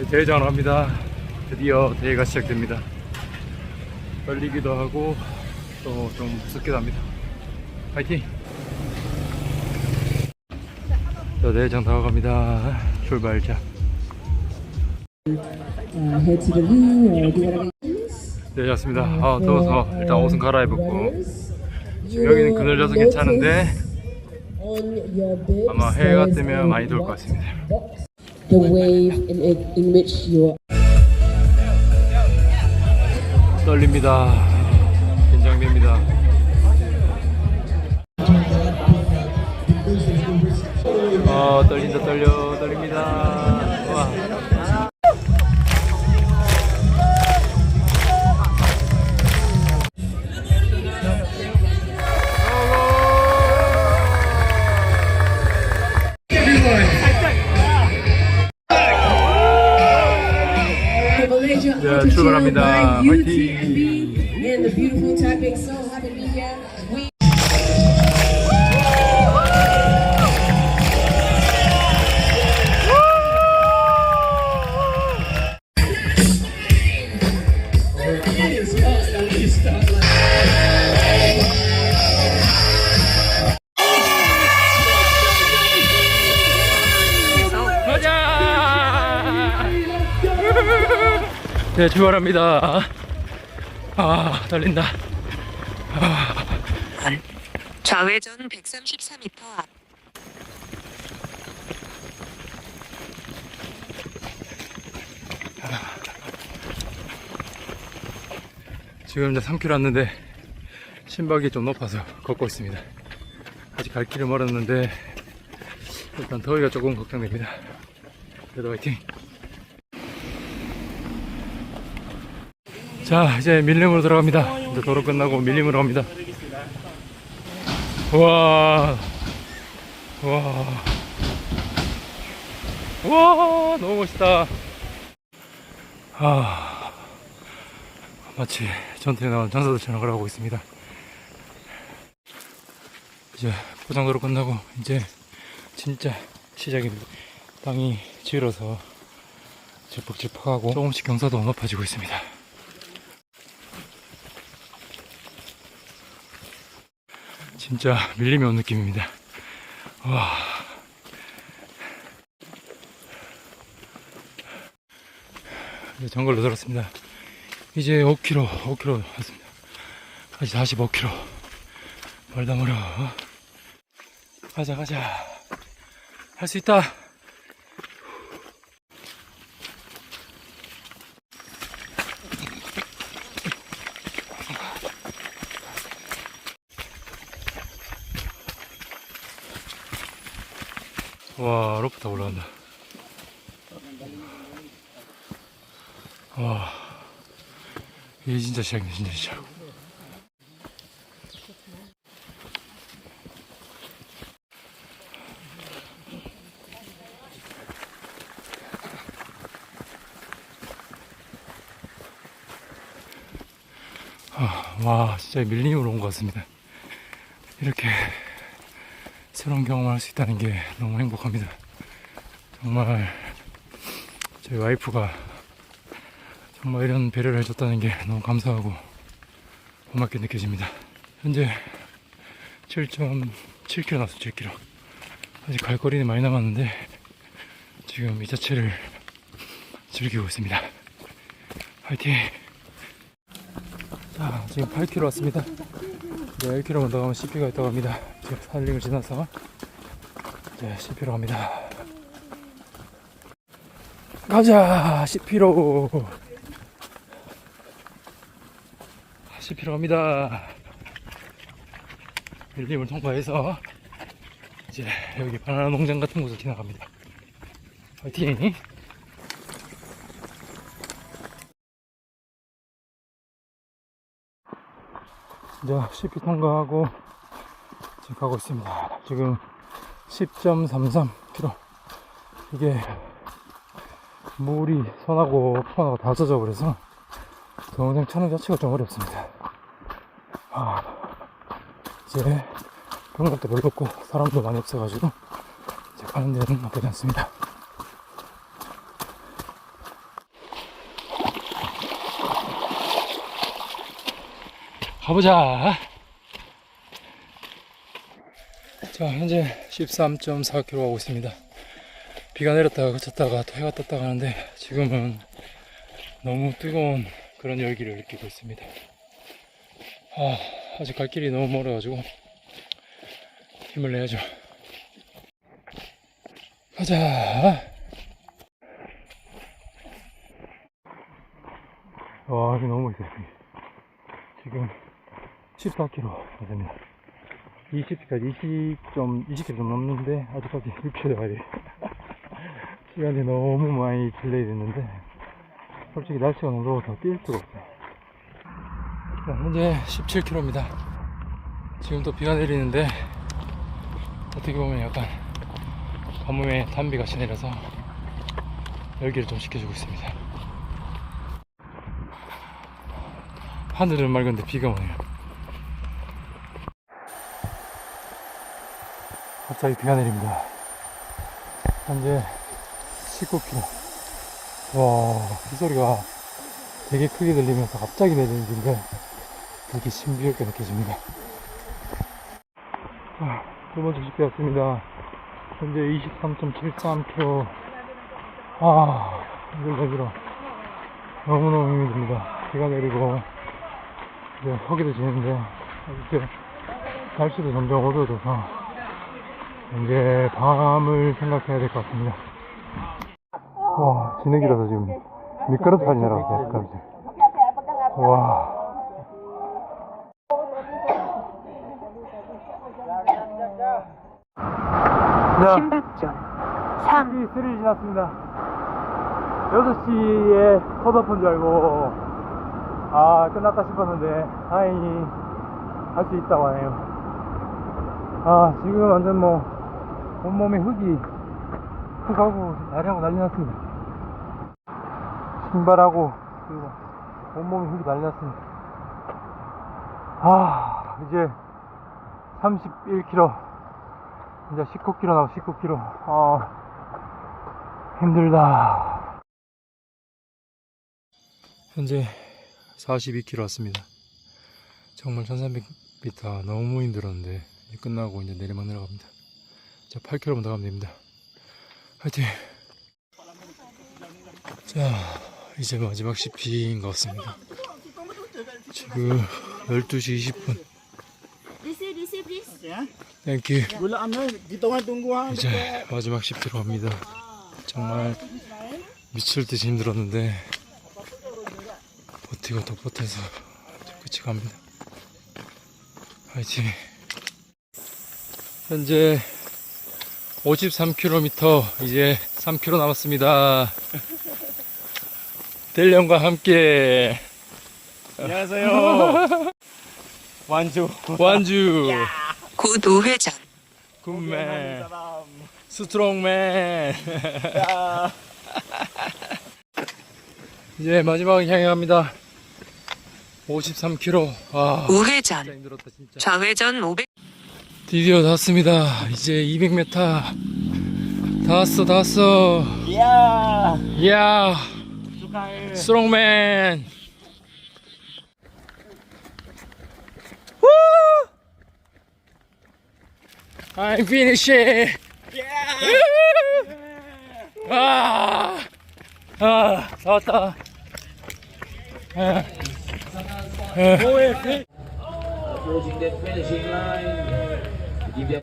네, 대회장으로 갑니다. 드디어 대회가 시작됩니다. 떨리기도 하고 또 좀 무섭기도 합니다. 파이팅! 자, 대회장 다가갑니다. 출발자. Choose. 네, 좋습니다. 아, 더워서 일단 옷은 갈아입었고 지금 여기는 그늘져서 괜찮은데 아마 해가 뜨면 많이 더울 것 같습니다. The wave in, in, which you're 떨립니다. 긴장됩니다. 아 떨린다 떨려 떨립니다. 출발합니다. 화이팅! 네, 출발합니다. 아, 떨린다. 좌회전 134m 앞. 지금 이제 3km 왔는데 심박이 좀 높아서 걷고 있습니다. 아직 갈 길은 멀었는데 일단 더위가 조금 걱정됩니다. 그래도 화이팅! 자, 이제 밀림으로 들어갑니다. 이제 도로 끝나고 밀림으로 갑니다. 와, 와, 와, 너무 멋있다. 아, 마치 전투에 나온 전사들처럼 걸어가고 있습니다. 이제 포장도로 끝나고 이제 진짜 시작입니다. 땅이 지러서 질퍽질퍽하고 조금씩 경사도 높아지고 있습니다. 진짜 밀림이 온 느낌입니다. 와. 이제 정글로 들었습니다. 이제 5km, 5km 왔습니다. 아직 45km. 멀다 멀어. 가자, 가자. 할 수 있다. 와, 로프 다 올라간다. 와, 이게 진짜 시작이네, 진짜 시작. 아, 와, 진짜 밀림으로 온 것 같습니다. 이렇게 새로운 경험을 할 수 있다는 게 너무 행복합니다. 정말 저희 와이프가 정말 이런 배려를 해줬다는 게 너무 감사하고 고맙게 느껴집니다. 현재 7.7km 남았어요, 7km. 아직 갈 거리는 많이 남았는데 지금 이 자체를 즐기고 있습니다. 화이팅! 자, 지금 8km 왔습니다. 이제 1km만 더 가면 CP가 있다고 합니다. 지금 산림을 지나서 이제 CP로 갑니다. 가자! CP로! CP로 갑니다. 밀림을 통과해서 이제 여기 바나나 농장 같은 곳을 지나갑니다. 화이팅! 이제 CP 통과하고 지금 가고 있습니다. 지금 10.33km. 이게 물이 선하고 폰하고 다 젖어 버려서 동영상 촬영 자체가 좀 어렵습니다. 아, 이제 경력도 별로 없고 사람도 많이 없어가지고 이제 가는 데는 나쁘지 않습니다. 가보자. 자, 현재 13.4km 가고 있습니다. 비가 내렸다가 그쳤다가 또 해가 떴다가 하는데 지금은 너무 뜨거운 그런 열기를 느끼고 있습니다. 아, 아직 갈 길이 너무 멀어가지고 힘을 내야죠. 가자. 와, 여기 너무 멋있어요. 지금 14km 됩니다. 20까지 20 좀, 20km 좀 넘는데, 아직까지 6km 가야 돼. 시간이 너무 많이 딜레이 됐는데, 솔직히 날씨가 너무 더워서 뛸 수가 없어요. 자, 현재 17km입니다. 지금 또 비가 내리는데, 어떻게 보면 약간, 가뭄에 단비같이 내려서, 열기를 좀 식혀주고 있습니다. 하늘은 맑은데 비가 오네요. 갑자기 비가 내립니다. 현재 19km. 와, 이 소리가 되게 크게 들리면서 갑자기 내리는 비인데 되게 신비롭게 느껴집니다. 아, 두 번째 집에 왔습니다. 현재 23.73km. 아, 힘들다, 힘들어. 너무너무 힘이 듭니다. 비가 내리고, 이제 허기도 지는데, 이제 날씨도 점점 어두워져서, 이제 밤을 생각해야 될 것 같습니다. 와, 진흙이라서 지금 타지 내려갔어요, 미끄럼틀. 와. 야, 신북전 3 3, 3 지났습니다. 6시에 컷오프인 줄 알고, 아, 끝났다 싶었는데, 다행히 할 수 있다고 하네요. 아, 지금 완전 뭐, 온몸에 흙이, 흙하고 다리하고 난리 났습니다. 신발하고, 그리고 온몸에 흙이 난리 났습니다. 아, 이제 31km. 이제 19km 나고 19km. 아, 힘들다. 현재 42km 왔습니다. 정말 1300m 너무 힘들었는데 이제 끝나고 이제 내리막 내려갑니다. 자, 8km만 더 가면 됩니다. 화이팅! 자, 이제 마지막 CP인 것 같습니다. 지금 12시 20분. Receive, receive, please. 땡큐. 이제 마지막 10km 갑니다. 정말 미칠 듯이 힘들었는데 버티고 또 버텨서 끝이 갑니다. 화이팅! 현재 53km 이제 3km 남았습니다. 델령과 함께. 안녕하세요. 완주. 완주. 곧 우회전 굿맨 스트롱맨. 이제 마지막 향해 갑니다. 53km 아. 진짜 우회전 힘들었다 진짜. 좌회전 500 드디어 다 왔습니다 이제 200m 다 왔어 다 왔어 야, 이야 축하해. 스트롱맨 I'm finishing 아, 아, 다 왔다. 아, that finishing line. тебе.